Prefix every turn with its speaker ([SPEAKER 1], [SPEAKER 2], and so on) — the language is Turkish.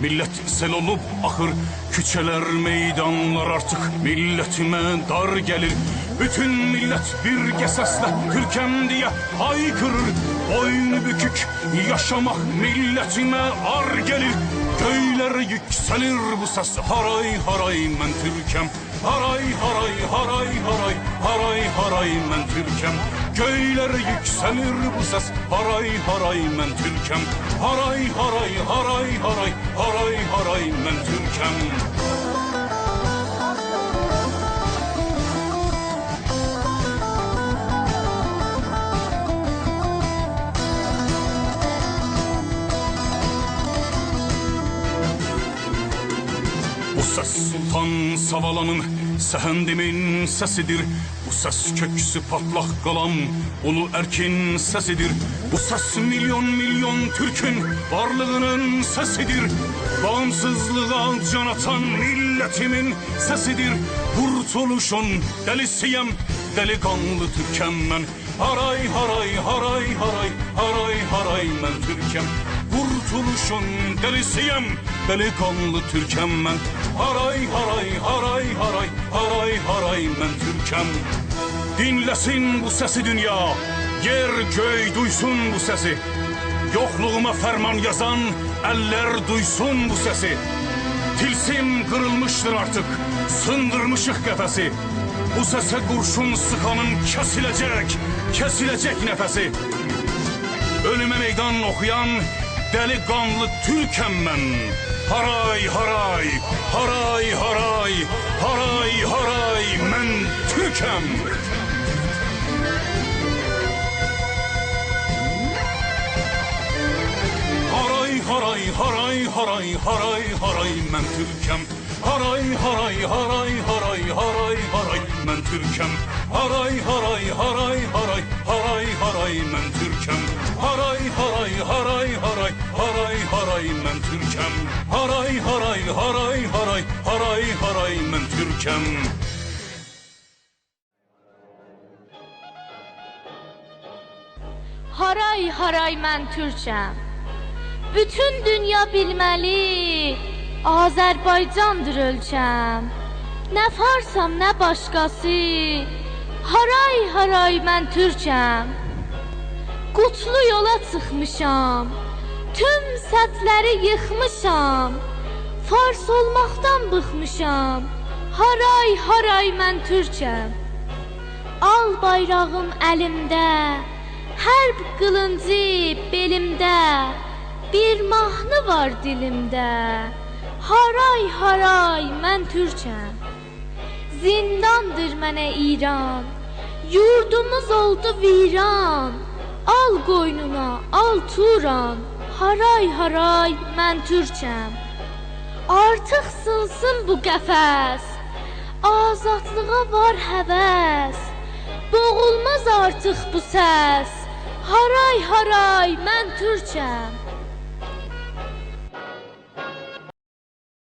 [SPEAKER 1] Millet sel olup akır Küçeler meydanlar artık Milletime dar gelir. Bütün millet bir sesle Türkem diye haykırır. Boynu bükük yaşamak milletime ar gelir. Göylere yükselir bu ses Haray haray men Türkem Haray haray haray haray Haray haray men Türkem. Göylere yükselir bu ses. Haray haray men Türkem. Haray haray haray haray Haray haray men Türkem Bu ses Sultan Savalan'ın sehendimin sesidir. Bu ses köksü patlak kalan ulu erkin sesidir. Bu ses milyon milyon Türk'ün varlığının sesidir. Bağımsızlığa can atan milletimin sesidir. Kurtuluşun delisiyem, delikanlı Türkem ben. Haray haray haray haray haray haray ben Türkem. Kurtuluşun delisiyem Delikanlı Türkem ben. Haray haray haray haray Haray haray ben Türkem. Dinlesin bu sesi dünya. Yer göy duysun bu sesi. Yokluğuma ferman yazan Eller duysun bu sesi. Tilsim kırılmıştır artık Sındırmışık kefesi Bu sese kurşun sıkanın kesilecek Kesilecek nefesi. Ölüme meydan okuyan delikanlı Türkem ben. Haray haray, haray haray, haray haray men Türkem. Haray haray haray haray haray haray men Türkem. Haray haray haray haray haray haray men Türkem. Haray haray haray haray haray haray men Türkem. Haray haray haray haray haray haray men Türkem. Haray haray haray haray haray haray men Türkem.
[SPEAKER 2] Haray haray mən Türkəm. Bütün dünya bilməli, Azərbaycandır ölkəm. Nə farsam, nə başqası. Haray haray mən Türkəm. Qutlu yola çıxmışam. Tüm sətləri yıxmışam. Fars olmaqdan bıxmışam. Haray haray mən Türkəm. Al bayrağım əlimdə, hərb qılıncı belimdə, bir mahnı var dilimdə. Haray haray mən Türkəm. Zindandır mənə İran, yurdumuz oldu viran. Al qoynuna, al Turan, haray haray mən Türkəm. Artıq sınsın bu qəfəs, azadlığa var həvəs. Boğulmaz artıq bu səs. Haray haray mən Türkəm.